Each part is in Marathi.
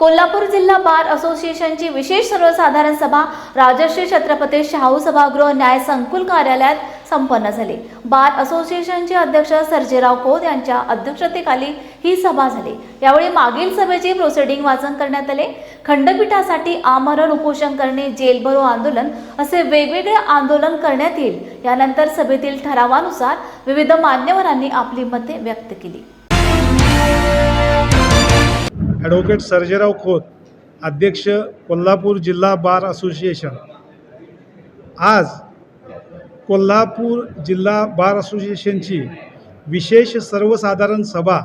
कोल्हापूर जिल्हा बार असोसिएशनची विशेष सर्वसाधारण सभा राजश्री छत्रपती शाहू सभागृह न्याय संकुल कार्यालयात संपन्न झाली. बार असोसिएशनचे अध्यक्ष सर्जेराव खोत यांच्या अध्यक्षतेखाली ही सभा झाली. यावेळी मागील सभेचे प्रोसिडिंग वाचन करण्यात आले. खंडपीठासाठी आमरण उपोषण करणे जेलभरो आंदोलन असे वेगवेगळे आंदोलन करण्यात येईल. यानंतर सभेतील ठरावानुसार विविध मान्यवरांनी आपली मते व्यक्त केली. ॲडव्होकेट सर्जेराव खोत अध्यक्ष कोल्हापूर जिल्हा बार असोसिएशन. आज कोल्हापूर जिल्हा बार असोसिएशनची विशेष सर्वसाधारण सभा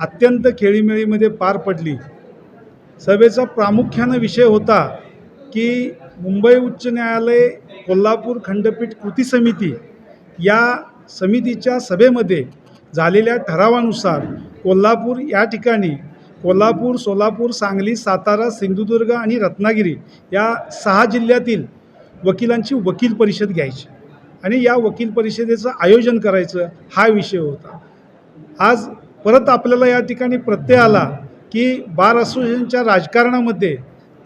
अत्यंत खेळीमेळीमध्ये पार पडली. सभेचा प्रामुख्यानं विषय होता की मुंबई उच्च न्यायालय कोल्हापूर खंडपीठ कृती समिती या समितीच्या सभेमध्ये झालेल्या ठरावानुसार कोल्हापूर या ठिकाणी कोल्हापूर सोलापूर सांगली सातारा सिंधुदुर्ग आणि रत्नागिरी या सहा जिल्ह्यातील वकिलांची वकील परिषद घ्यायची. आणि या वकील परिषदेचं आयोजन करायचं हा विषय होता. आज परत आपल्याला या ठिकाणी प्रत्यय आला की बार असोसिएशनच्या राजकारणामध्ये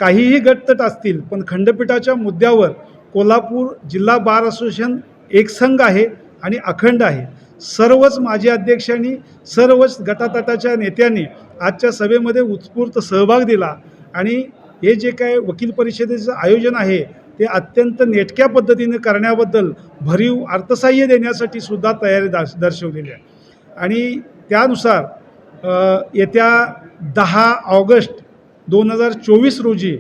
काहीही गटतट असतील पण खंडपीठाच्या मुद्द्यावर कोल्हापूर जिल्हा बार असोसिएशन एकसंघ आहे आणि अखंड आहे. सर्वच माजी अध्यक्षांनी सर्वच गटातटाच्या नेत्यांनी आजच्या सभेमध्ये उत्स्फूर्त सहभाग दिला. आणि हे जे काय वकील परिषदेचं आयोजन आहे ते अत्यंत नेटक्या पद्धतीने करण्याबद्दल भरीव अर्थसाह्य देण्यासाठी सुद्धा तयारी दाश दर्शवलेली आहे. आणि त्यानुसार येत्या दहा ऑगस्ट दोन हजार चोवीस रोजी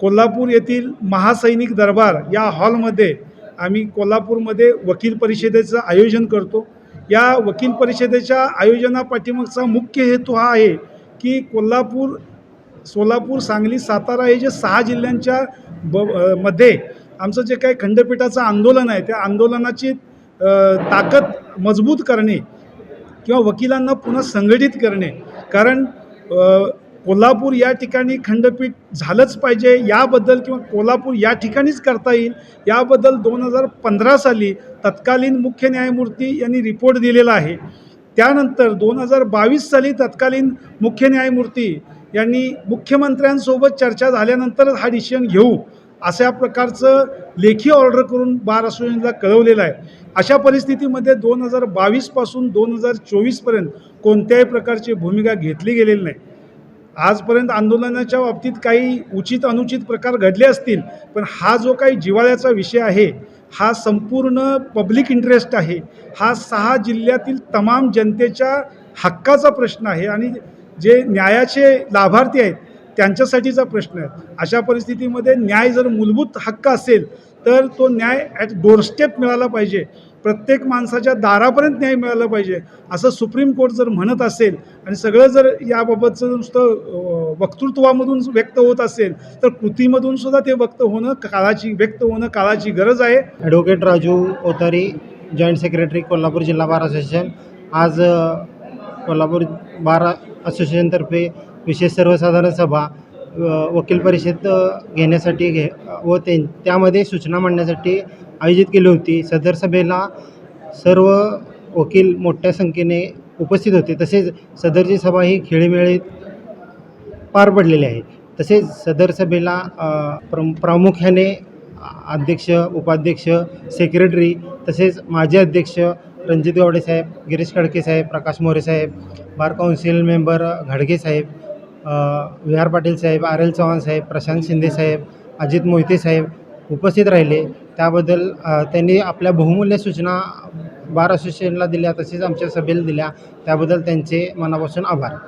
कोल्हापूर येथील महासैनिक दरबार या हॉलमध्ये आम्ही कोल्हापूरमध्ये वकील परिषदेचं आयोजन करतो. या वकील परिषदेच्या आयोजनापाठीमागचा मुख्य हेतू हा आहे की कोल्हापूर सोलापूर सांगली सातारा हे जे सहा जिल्ह्यांच्या ब मध्ये आमचं जे काही खंडपीठाचं आंदोलन आहे त्या आंदोलनाची ताकद मजबूत करणे किंवा वकिलांना पुन्हा संघटित करणे. कारण कोल्हापूर या ठिकाणी खंडपीठ झालंच पाहिजे. याबद्दल किंवा कोल्हापूर या ठिकाणीच करता येईल याबद्दल दोन हजार पंधरा साली तत्कालीन मुख्य न्यायमूर्ती यांनी रिपोर्ट दिलेला आहे. त्यानंतर दोन हजार बावीस साली तत्कालीन मुख्य न्यायमूर्ती यांनी मुख्यमंत्र्यांसोबत चर्चा झाल्यानंतरच हा डिसिजन घेऊ अशा प्रकारचं लेखी ऑर्डर करून बार असोसिएशनला कळवलेलं आहे. अशा परिस्थितीमध्ये दोन हजार बावीसपासून दोन हजार चोवीसपर्यंत कोणत्याही प्रकारची भूमिका घेतली गेलेली नाही. आजपर्यंत आंदोलनाच्या बाबतीत काही उचित अनुचित प्रकार घडले असतील पण हा जो काही जिव्हाळ्याचा विषय आहे हा संपूर्ण पब्लिक इंटरेस्ट आहे. हा सहा जिल्ह्यातील तमाम जनतेच्या हक्काचा प्रश्न आहे आणि जे न्यायाचे लाभार्थी आहेत त्यांच्यासाठीचा प्रश्न आहे. अशा परिस्थितीमध्ये न्याय जर मूलभूत हक्क असेल तर तो न्याय ॲट डोरस्टेप मिळाला पाहिजे. प्रत्येक माणसाच्या दारापर्यंत न्याय मिळाला पाहिजे. असं सुप्रीम कोर्ट जर म्हणत असेल आणि सगळं जर याबाबतचं नुसतं वक्तृत्वामधून व्यक्त होत असेल तर कृतीमधून सुद्धा ते व्यक्त होणं काळाची व्यक्त होणं काळाची गरज आहे. Advocate Raju Otari joint secretary Kolhapur जिल्हा बार असोसिएशन आज कोल्हापूर बार असोसिएशनतर्फे विशेष सर्वसाधारण सभा वकील परिषद घेण्यासाठी घे व ते त्यामध्ये सूचना मांडण्यासाठी आयोजित केली होती. सदर सभेला सर्व वकील मोठ्या संख्येने उपस्थित होते. तसेच सदरची सभा ही खेळीमेळीत पार पडलेली आहे. तसेच सदर सभेला प्रम प्रामुख्याने अध्यक्ष उपाध्यक्ष सेक्रेटरी तसेच माजी अध्यक्ष रणजित गावडे साहेब गिरीश खडके साहेब प्रकाश मोरे साहेब बार काउन्सिल मेंबर घाडगे साहेब विहार पाटील साहेब आर एल चव्हाण साहेब प्रशांत शिंदे साहेब अजित मोहिते साहेब उपस्थित राहिले. त्याबद्दल त्यांनी आपल्या बहुमूल्य सूचना बार असोसिएशनला दिल्या तसेच आमच्या सभेला दिल्या. त्याबद्दल त्यांचे मनापासून आभार.